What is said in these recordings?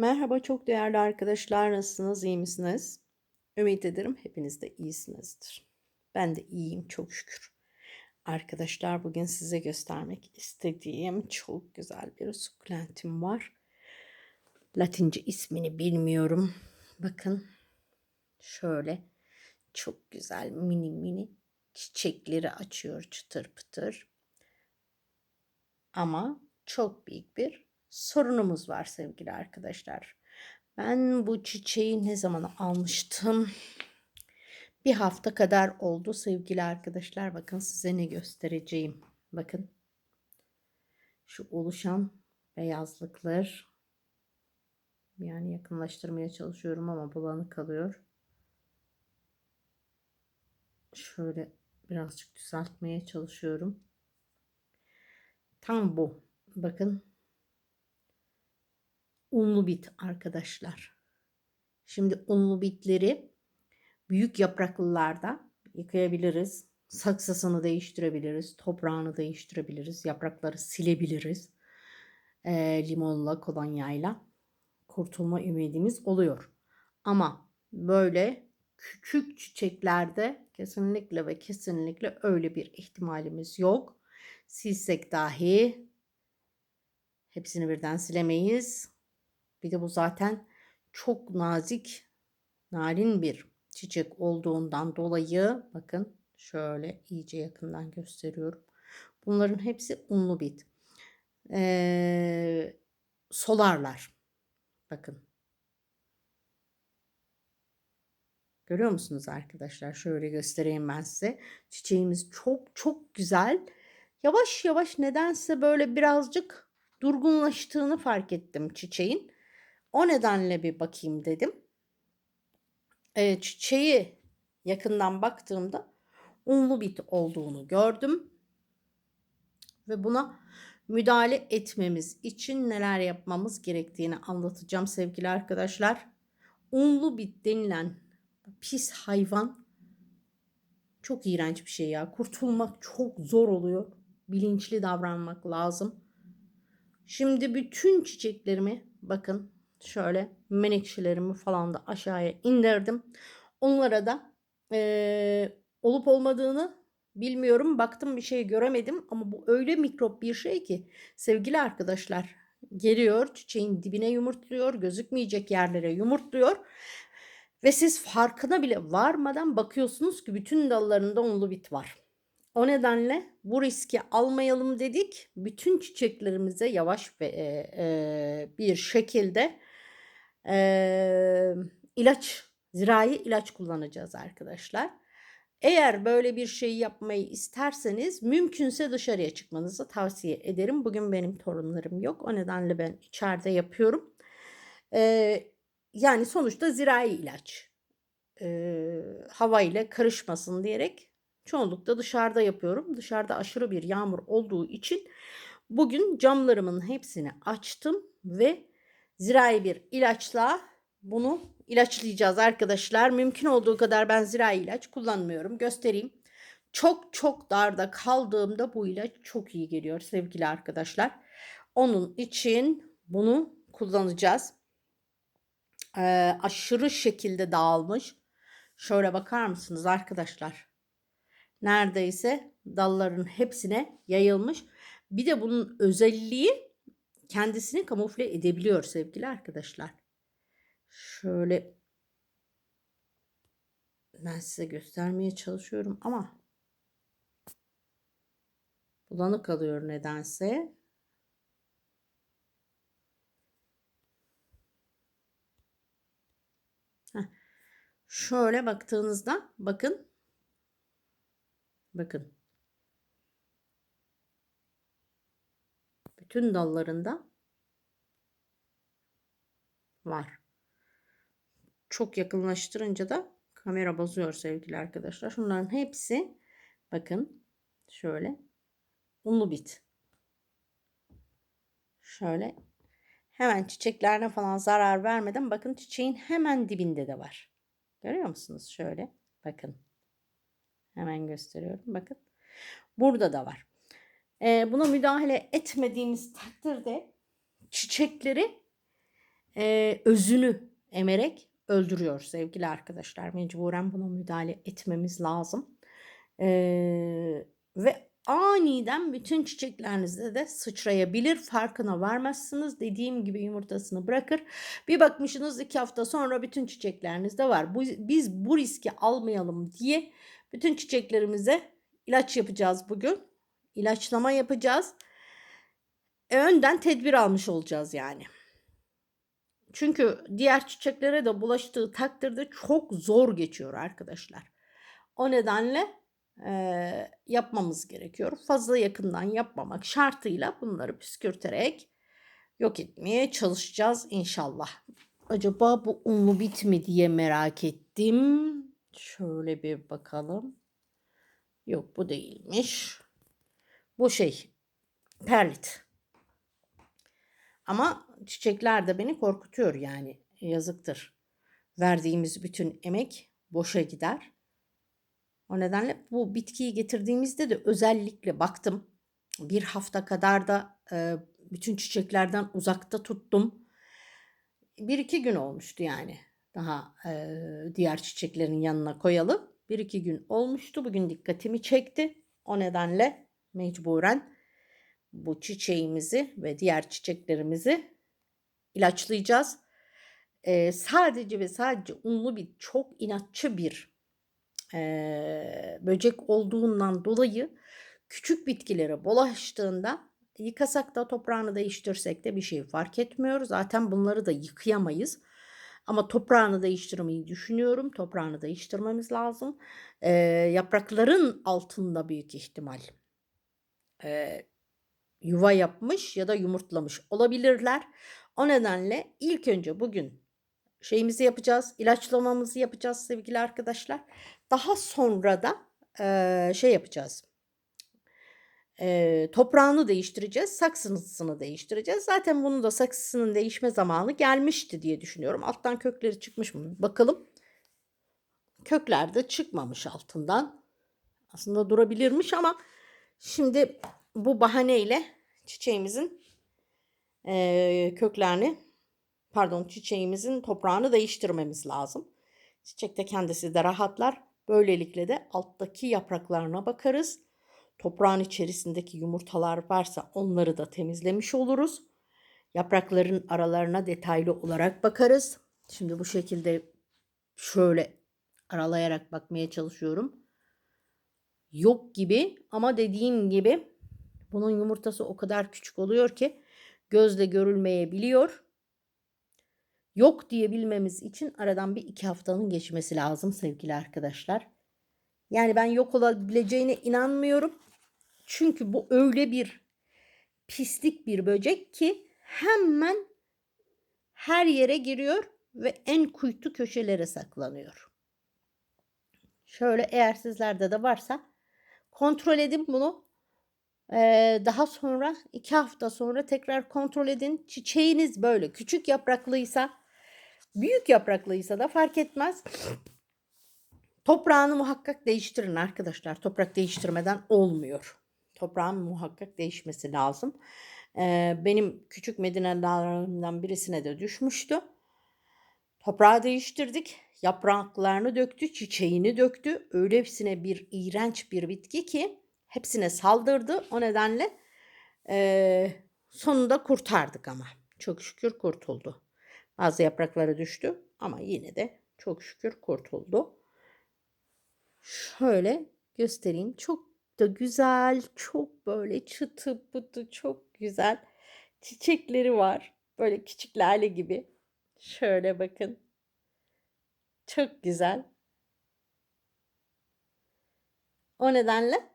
Merhaba çok değerli arkadaşlar. Nasılsınız? iyi misiniz? Ümit ederim hepiniz de iyisinizdir. Ben de iyiyim çok şükür. Arkadaşlar bugün size göstermek istediğim çok güzel bir sukulentim var. Latince ismini bilmiyorum. Bakın şöyle çok güzel mini mini çiçekleri açıyor çıtır pıtır. Ama çok büyük bir sorunumuz var sevgili arkadaşlar. Ben bu çiçeği ne zaman almıştım? Bir hafta kadar oldu sevgili arkadaşlar. Bakın size ne göstereceğim. Bakın. Şu oluşan beyazlıklar. Yani yakınlaştırmaya çalışıyorum ama bulanık kalıyor. Şöyle birazcık düzeltmeye çalışıyorum. Tam bu. Bakın unlu bit arkadaşlar. Şimdi unlu bitleri büyük yapraklılarda yıkayabiliriz. Saksısını değiştirebiliriz. Toprağını değiştirebiliriz. Yaprakları silebiliriz. E, limonla, kolonyayla kurtulma ümidimiz oluyor. Ama böyle küçük çiçeklerde kesinlikle ve kesinlikle öyle bir ihtimalimiz yok. Silsek dahi hepsini birden silemeyiz. Bir de bu zaten çok nazik, narin bir çiçek olduğundan dolayı bakın şöyle iyice yakından gösteriyorum. Bunların hepsi unlu bit. Ee, solarlar. Bakın. Görüyor musunuz arkadaşlar? Şöyle göstereyim ben size. Çiçeğimiz çok çok güzel. Yavaş yavaş nedense böyle birazcık durgunlaştığını fark ettim çiçeğin. O nedenle bir bakayım dedim. E, çiçeği yakından baktığımda unlu bit olduğunu gördüm. Ve buna müdahale etmemiz için neler yapmamız gerektiğini anlatacağım sevgili arkadaşlar. Unlu bit denilen pis hayvan çok iğrenç bir şey ya. Kurtulmak çok zor oluyor. Bilinçli davranmak lazım. Şimdi bütün çiçeklerimi bakın şöyle menekşelerimi falan da aşağıya indirdim. Onlara da e, olup olmadığını bilmiyorum. Baktım bir şey göremedim ama bu öyle mikrop bir şey ki sevgili arkadaşlar geliyor çiçeğin dibine yumurtluyor gözükmeyecek yerlere yumurtluyor ve siz farkına bile varmadan bakıyorsunuz ki bütün dallarında unlu bit var. O nedenle bu riski almayalım dedik. Bütün çiçeklerimize yavaş ve e, e, bir şekilde e, ilaç, zirai ilaç kullanacağız arkadaşlar. Eğer böyle bir şey yapmayı isterseniz mümkünse dışarıya çıkmanızı tavsiye ederim. Bugün benim torunlarım yok. O nedenle ben içeride yapıyorum. Ee, yani sonuçta zirai ilaç. Ee, hava ile karışmasın diyerek çoğunlukla dışarıda yapıyorum. Dışarıda aşırı bir yağmur olduğu için bugün camlarımın hepsini açtım ve zirai bir ilaçla bunu ilaçlayacağız arkadaşlar. Mümkün olduğu kadar ben zirai ilaç kullanmıyorum. Göstereyim. Çok çok darda kaldığımda bu ilaç çok iyi geliyor sevgili arkadaşlar. Onun için bunu kullanacağız. Ee, aşırı şekilde dağılmış. Şöyle bakar mısınız arkadaşlar? Neredeyse dalların hepsine yayılmış. Bir de bunun özelliği kendisini kamufle edebiliyor sevgili arkadaşlar. Şöyle ben size göstermeye çalışıyorum ama bulanık kalıyor nedense. Heh. Şöyle baktığınızda bakın bakın bütün dallarında var. Çok yakınlaştırınca da kamera bozuyor sevgili arkadaşlar. Şunların hepsi bakın şöyle unlu bit. Şöyle hemen çiçeklerine falan zarar vermeden bakın çiçeğin hemen dibinde de var. Görüyor musunuz? Şöyle bakın. Hemen gösteriyorum. Bakın. Burada da var e, buna müdahale etmediğimiz takdirde çiçekleri eee, özünü emerek öldürüyor sevgili arkadaşlar. Mecburen buna müdahale etmemiz lazım. Eee, ve aniden bütün çiçeklerinizde de sıçrayabilir. Farkına varmazsınız. Dediğim gibi yumurtasını bırakır. Bir bakmışsınız 2 hafta sonra bütün çiçeklerinizde var. Bu, biz bu riski almayalım diye bütün çiçeklerimize ilaç yapacağız bugün. İlaçlama yapacağız. E, önden tedbir almış olacağız yani. Çünkü diğer çiçeklere de bulaştığı takdirde çok zor geçiyor arkadaşlar. O nedenle eee, yapmamız gerekiyor. Fazla yakından yapmamak şartıyla bunları püskürterek yok etmeye çalışacağız inşallah. Acaba bu unlu bit mi diye merak ettim. Şöyle bir bakalım. Yok bu değilmiş. Bu şey perlit. Ama çiçekler de beni korkutuyor yani. Yazıktır. Verdiğimiz bütün emek boşa gider. O nedenle bu bitkiyi getirdiğimizde de özellikle baktım. Bir hafta kadar da e, bütün çiçeklerden uzakta tuttum. Bir iki gün olmuştu yani. Daha e, diğer çiçeklerin yanına koyalı. Bir iki gün olmuştu. Bugün dikkatimi çekti. O nedenle mecburen bu çiçeğimizi ve diğer çiçeklerimizi ilaçlayacağız. Ee, sadece ve sadece unlu bir çok inatçı bir e, böcek olduğundan dolayı küçük bitkilere bulaştığında yıkasak da toprağını değiştirsek de bir şey fark etmiyor. Zaten bunları da yıkayamayız. Ama toprağını değiştirmeyi düşünüyorum. Toprağını değiştirmemiz lazım. Ee, yaprakların altında büyük ihtimal e, yuva yapmış ya da yumurtlamış olabilirler. O nedenle ilk önce bugün şeyimizi yapacağız, ilaçlamamızı yapacağız sevgili arkadaşlar. Daha sonra da e, şey yapacağız. E, toprağını değiştireceğiz, saksısını değiştireceğiz. Zaten bunun da saksısının değişme zamanı gelmişti diye düşünüyorum. Alttan kökleri çıkmış mı? Bakalım. Kökler de çıkmamış altından. Aslında durabilirmiş ama şimdi bu bahaneyle çiçeğimizin e, köklerini pardon çiçeğimizin toprağını değiştirmemiz lazım. Çiçek de kendisi de rahatlar. Böylelikle de alttaki yapraklarına bakarız. Toprağın içerisindeki yumurtalar varsa onları da temizlemiş oluruz. Yaprakların aralarına detaylı olarak bakarız. Şimdi bu şekilde şöyle aralayarak bakmaya çalışıyorum. Yok gibi ama dediğim gibi bunun yumurtası o kadar küçük oluyor ki gözle görülmeyebiliyor. Yok diyebilmemiz için aradan bir iki haftanın geçmesi lazım sevgili arkadaşlar. Yani ben yok olabileceğine inanmıyorum. Çünkü bu öyle bir pislik bir böcek ki hemen her yere giriyor ve en kuytu köşelere saklanıyor. Şöyle eğer sizlerde de varsa kontrol edin bunu. Ee, daha sonra iki hafta sonra tekrar kontrol edin. Çiçeğiniz böyle küçük yapraklıysa, büyük yapraklıysa da fark etmez. Toprağını muhakkak değiştirin arkadaşlar. Toprak değiştirmeden olmuyor. Toprağın muhakkak değişmesi lazım. Ee, benim küçük medinelerden birisine de düşmüştü. Toprağı değiştirdik. Yapraklarını döktü, çiçeğini döktü. Öylesine bir iğrenç bir bitki ki hepsine saldırdı. O nedenle e, sonunda kurtardık ama. Çok şükür kurtuldu. Bazı yaprakları düştü ama yine de çok şükür kurtuldu. Şöyle göstereyim. Çok da güzel, çok böyle çıtı pıtı çok güzel çiçekleri var. Böyle küçük lale gibi. Şöyle bakın. Çok güzel. O nedenle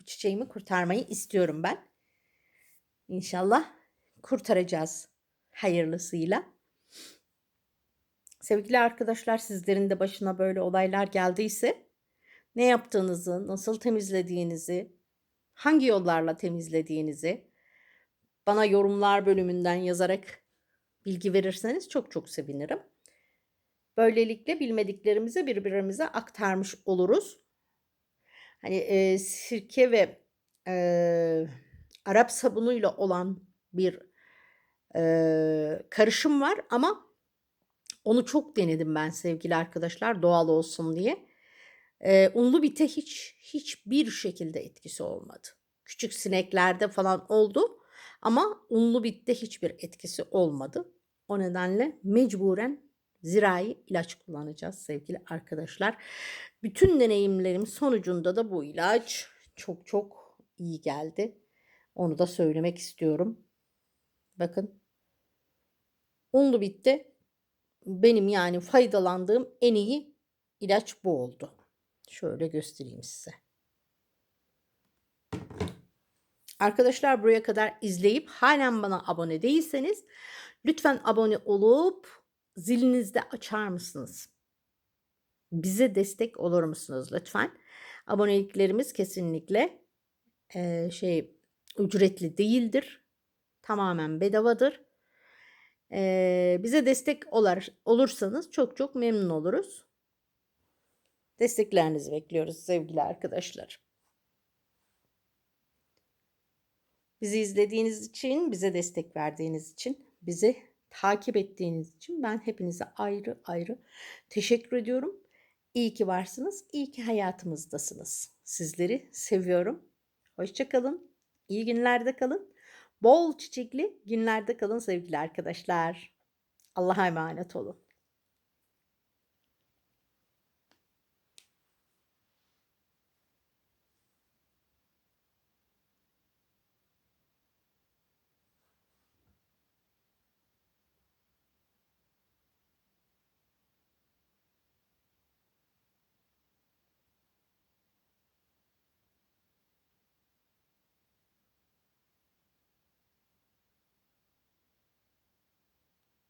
bu çiçeğimi kurtarmayı istiyorum ben. İnşallah kurtaracağız hayırlısıyla. Sevgili arkadaşlar sizlerin de başına böyle olaylar geldiyse ne yaptığınızı, nasıl temizlediğinizi, hangi yollarla temizlediğinizi bana yorumlar bölümünden yazarak bilgi verirseniz çok çok sevinirim. Böylelikle bilmediklerimizi birbirimize aktarmış oluruz. Hani e, sirke ve e, Arap sabunuyla olan bir eee, karışım var ama onu çok denedim ben sevgili arkadaşlar doğal olsun diye. Eee, unlu bite hiç hiçbir şekilde etkisi olmadı. Küçük sineklerde falan oldu ama unlu bitte hiçbir etkisi olmadı. O nedenle mecburen zirai ilaç kullanacağız sevgili arkadaşlar. Bütün deneyimlerim sonucunda da bu ilaç çok çok iyi geldi. Onu da söylemek istiyorum. Bakın. Unlu bitti. Benim yani faydalandığım en iyi ilaç bu oldu. Şöyle göstereyim size. Arkadaşlar buraya kadar izleyip halen bana abone değilseniz lütfen abone olup zilinizi de açar mısınız? Bize destek olur musunuz lütfen? Aboneliklerimiz kesinlikle eee, şey ücretli değildir. Tamamen bedavadır. Eee, bize destek olar, olursanız çok çok memnun oluruz. Desteklerinizi bekliyoruz sevgili arkadaşlar. Bizi izlediğiniz için, bize destek verdiğiniz için, bizi takip ettiğiniz için ben hepinize ayrı ayrı teşekkür ediyorum. İyi ki varsınız, iyi ki hayatımızdasınız. Sizleri seviyorum. Hoşça kalın. İyi günlerde kalın. Bol çiçekli günlerde kalın sevgili arkadaşlar. Allah'a emanet olun.